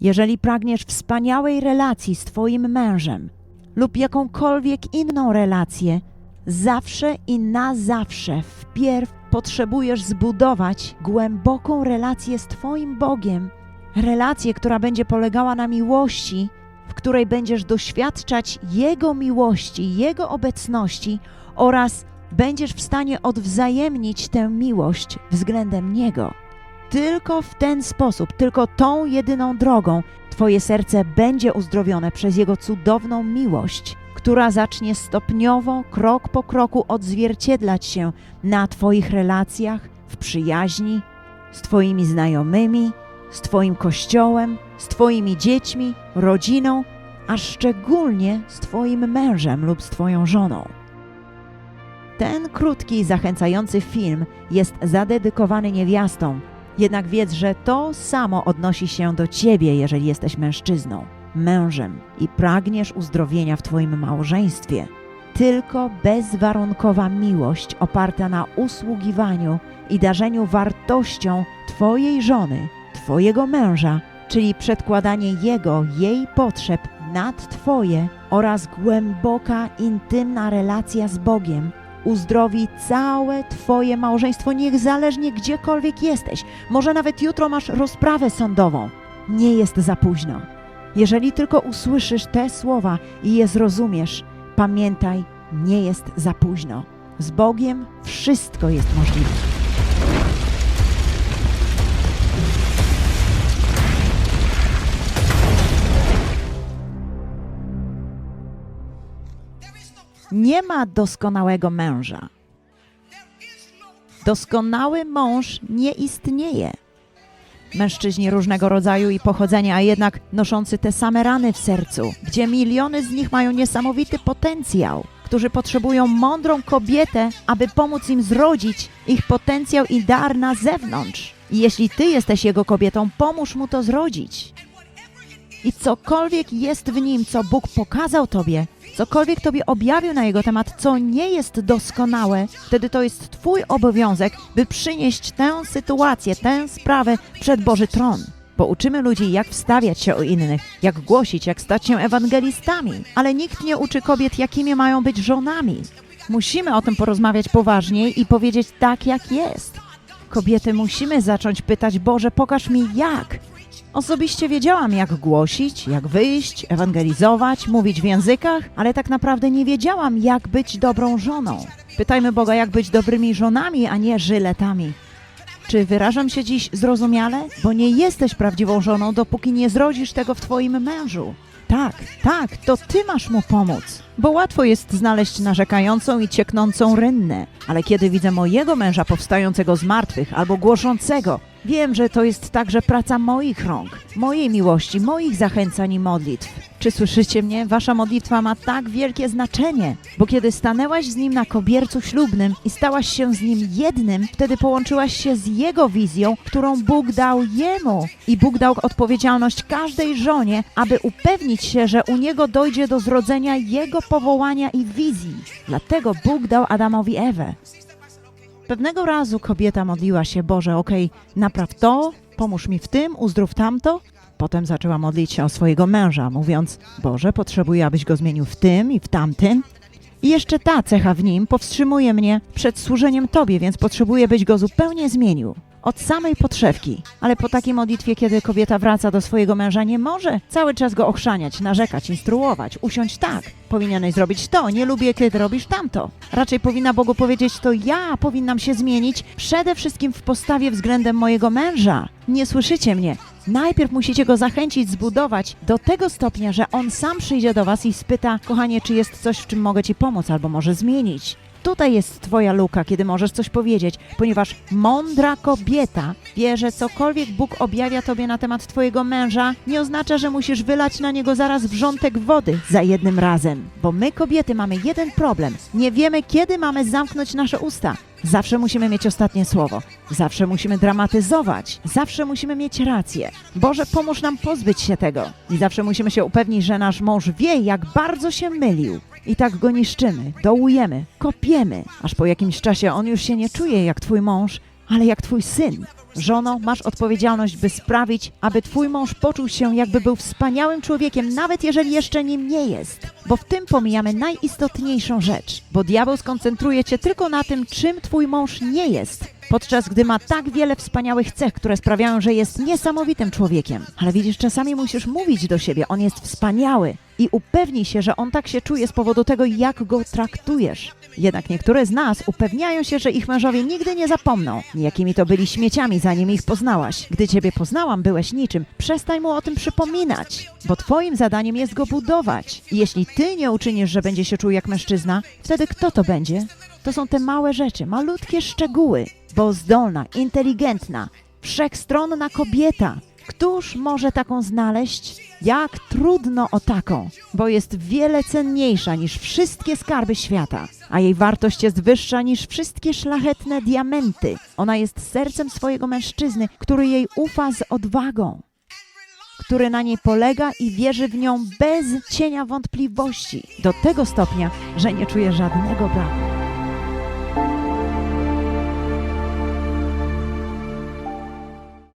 Jeżeli pragniesz wspaniałej relacji z Twoim mężem lub jakąkolwiek inną relację, zawsze i na zawsze wpierw potrzebujesz zbudować głęboką relację z Twoim Bogiem. Relację, która będzie polegała na miłości, w której będziesz doświadczać Jego miłości, Jego obecności oraz będziesz w stanie odwzajemnić tę miłość względem Niego. Tylko w ten sposób, tylko tą jedyną drogą Twoje serce będzie uzdrowione przez Jego cudowną miłość, która zacznie stopniowo, krok po kroku odzwierciedlać się na Twoich relacjach, w przyjaźni, z Twoimi znajomymi, z Twoim kościołem, z Twoimi dziećmi, rodziną, a szczególnie z Twoim mężem lub z Twoją żoną. Ten krótki, zachęcający film jest zadedykowany niewiastom, jednak wiedz, że to samo odnosi się do ciebie, jeżeli jesteś mężczyzną, mężem i pragniesz uzdrowienia w twoim małżeństwie. Tylko bezwarunkowa miłość oparta na usługiwaniu i darzeniu wartością twojej żony, twojego męża, czyli przedkładanie jego, jej potrzeb nad twoje oraz głęboka, intymna relacja z Bogiem uzdrowi całe Twoje małżeństwo, niech zależnie gdziekolwiek jesteś. Może nawet jutro masz rozprawę sądową. Nie jest za późno. Jeżeli tylko usłyszysz te słowa i je zrozumiesz, pamiętaj, nie jest za późno. Z Bogiem wszystko jest możliwe. Nie ma doskonałego męża. Doskonały mąż nie istnieje. Mężczyźni różnego rodzaju i pochodzenia, a jednak noszący te same rany w sercu, gdzie miliony z nich mają niesamowity potencjał, którzy potrzebują mądrą kobietę, aby pomóc im zrodzić ich potencjał i dar na zewnątrz. I jeśli ty jesteś jego kobietą, pomóż mu to zrodzić. I cokolwiek jest w nim, co Bóg pokazał tobie, cokolwiek tobie objawił na jego temat, co nie jest doskonałe, wtedy to jest twój obowiązek, by przynieść tę sytuację, tę sprawę przed Boży tron. Pouczymy ludzi, jak wstawiać się o innych, jak głosić, jak stać się ewangelistami, ale nikt nie uczy kobiet, jakimi mają być żonami. Musimy o tym porozmawiać poważniej i powiedzieć tak, jak jest. Kobiety musimy zacząć pytać, Boże, pokaż mi jak. Osobiście wiedziałam, jak głosić, jak wyjść, ewangelizować, mówić w językach, ale tak naprawdę nie wiedziałam, jak być dobrą żoną. Pytajmy Boga, jak być dobrymi żonami, a nie żyletami. Czy wyrażam się dziś zrozumiale? Bo nie jesteś prawdziwą żoną, dopóki nie zrodzisz tego w twoim mężu. Tak, tak, to ty masz mu pomóc. Bo łatwo jest znaleźć narzekającą i cieknącą rynnę, ale kiedy widzę mojego męża powstającego z martwych albo głoszącego, wiem, że to jest także praca moich rąk, mojej miłości, moich zachęcań i modlitw. Czy słyszycie mnie? Wasza modlitwa ma tak wielkie znaczenie, bo kiedy stanęłaś z nim na kobiercu ślubnym i stałaś się z nim jednym, wtedy połączyłaś się z jego wizją, którą Bóg dał jemu. I Bóg dał odpowiedzialność każdej żonie, aby upewnić się, że u niego dojdzie do zrodzenia jego powołania i wizji. Dlatego Bóg dał Adamowi Ewę. Pewnego razu kobieta modliła się, Boże, okej, napraw to, pomóż mi w tym, uzdrów tamto. Potem zaczęła modlić się o swojego męża, mówiąc, Boże, potrzebuję, abyś go zmienił w tym i w tamtym. I jeszcze ta cecha w nim powstrzymuje mnie przed służeniem Tobie, więc potrzebuję, byś go zupełnie zmienił. Od samej podszewki. Ale po takiej modlitwie, kiedy kobieta wraca do swojego męża, nie może cały czas go ochrzaniać, narzekać, instruować, usiąść tak. Powinieneś zrobić to, nie lubię, kiedy robisz tamto. Raczej powinna Bogu powiedzieć, to ja powinnam się zmienić przede wszystkim w postawie względem mojego męża. Nie słyszycie mnie. Najpierw musicie go zachęcić, zbudować do tego stopnia, że on sam przyjdzie do was i spyta, kochanie, czy jest coś, w czym mogę ci pomóc, albo może zmienić. Tutaj jest twoja luka, kiedy możesz coś powiedzieć, ponieważ mądra kobieta wie, że cokolwiek Bóg objawia tobie na temat twojego męża, nie oznacza, że musisz wylać na niego zaraz wrzątek wody za jednym razem. Bo my kobiety mamy jeden problem. Nie wiemy, kiedy mamy zamknąć nasze usta. Zawsze musimy mieć ostatnie słowo. Zawsze musimy dramatyzować. Zawsze musimy mieć rację. Boże, pomóż nam pozbyć się tego. I zawsze musimy się upewnić, że nasz mąż wie, jak bardzo się mylił. I tak go niszczymy, dołujemy, kopiemy, aż po jakimś czasie on już się nie czuje jak twój mąż, ale jak twój syn. Żono, masz odpowiedzialność, by sprawić, aby twój mąż poczuł się, jakby był wspaniałym człowiekiem, nawet jeżeli jeszcze nim nie jest. Bo w tym pomijamy najistotniejszą rzecz, bo diabeł skoncentruje cię tylko na tym, czym twój mąż nie jest, podczas gdy ma tak wiele wspaniałych cech, które sprawiają, że jest niesamowitym człowiekiem. Ale widzisz, czasami musisz mówić do siebie, on jest wspaniały i upewnij się, że on tak się czuje z powodu tego, jak go traktujesz. Jednak niektóre z nas upewniają się, że ich mężowie nigdy nie zapomną, jakimi to byli śmieciami, zanim ich poznałaś. Gdy ciebie poznałam, byłeś niczym. Przestań mu o tym przypominać, bo twoim zadaniem jest go budować. Jeśli ty nie uczynisz, że będzie się czuł jak mężczyzna, wtedy kto to będzie? To są te małe rzeczy, malutkie szczegóły, bo zdolna, inteligentna, wszechstronna kobieta. Któż może taką znaleźć? Jak trudno o taką, bo jest wiele cenniejsza niż wszystkie skarby świata, a jej wartość jest wyższa niż wszystkie szlachetne diamenty. Ona jest sercem swojego mężczyzny, który jej ufa z odwagą, który na niej polega i wierzy w nią bez cienia wątpliwości, do tego stopnia, że nie czuje żadnego braku.